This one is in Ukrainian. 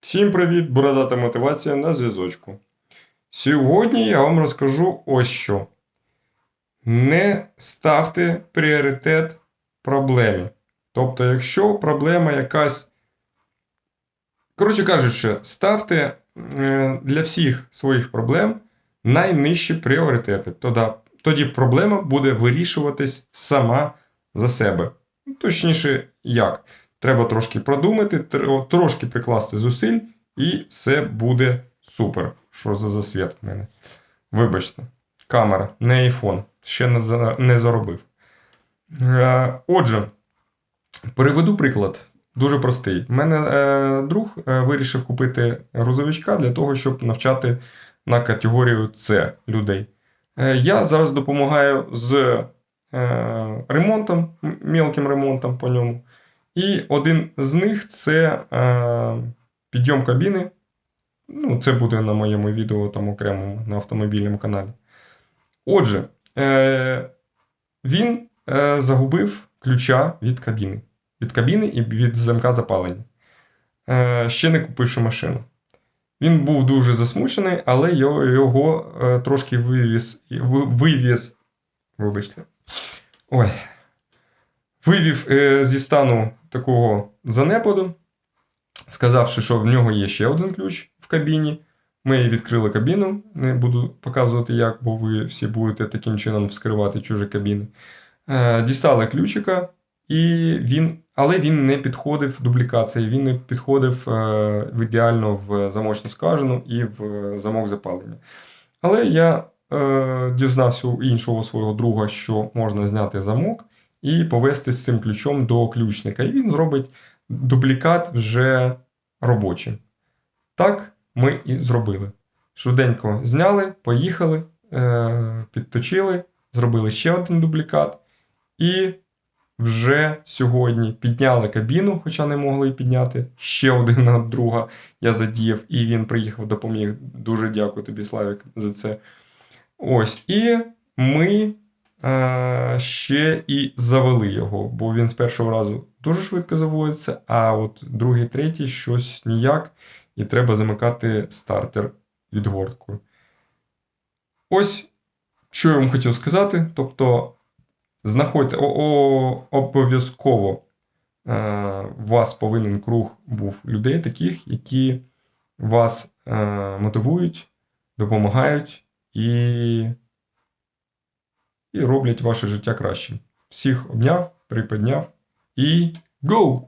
Всім привіт, бородата мотивація на зв'язочку. Сьогодні я вам розкажу ось що. Не ставте пріоритет проблемі. Тобто, якщо проблема якась. Коротше кажучи, ставте е, для всіх своїх проблем найнижчі пріоритети. Тоді, тоді проблема буде вирішуватись сама за себе. Точніше, як? Треба трошки продумати, трошки прикласти зусиль, і все буде супер. Що за засвіт в мене? Вибачте, камера, не iPhone. Ще не, заробив. Е, Отже, переведу приклад. Дуже простий. У мене е, друг е, вирішив купити грузовичка для того, щоб навчати на категорію С людей. Е, я зараз допомагаю з е, ремонтом, мілким ремонтом по ньому. І один з них це е, підйом кабіни. Ну, це буде на моєму відео там окремому на автомобільному каналі. Отже, е, він е, загубив ключа від кабіни. Від кабіни і від замка запалення. Е, ще не купивши машину. Він був дуже засмучений, але його, його е, трошки вивіз, вивіз. Вибачте. Ой. Вивів е, зі стану такого занепаду, сказавши, що в нього є ще один ключ в кабіні. Ми відкрили кабіну, не буду показувати як, бо ви всі будете таким чином вскривати чужі кабіни. Е, дістали ключика, і він, але він не підходив дублікації, він не підходив е, в ідеально в замочну скважину і в замок запалення. Але я е, дізнався у іншого свого друга, що можна зняти замок і повести з цим ключом до ключника. І він зробить дублікат вже робочим. Так ми і зробили. Швиденько зняли, поїхали, е, підточили, зробили ще один дублікат. І вже сьогодні підняли кабіну, хоча не могли підняти. Ще один на друга я задіяв, і він приїхав, допоміг. Дуже дякую тобі, Славік, за це. Ось. І ми ще і завели його, бо він з першого разу дуже швидко заводиться, а от другий, третій щось ніяк, і треба замикати стартер відгорткою. Ось що я вам хотів сказати. Тобто, знаходьте обов'язково е, вас повинен круг був людей таких, які вас е, мотивують, допомагають і, і роблять ваше життя кращим. Всіх обняв, приподняв і go!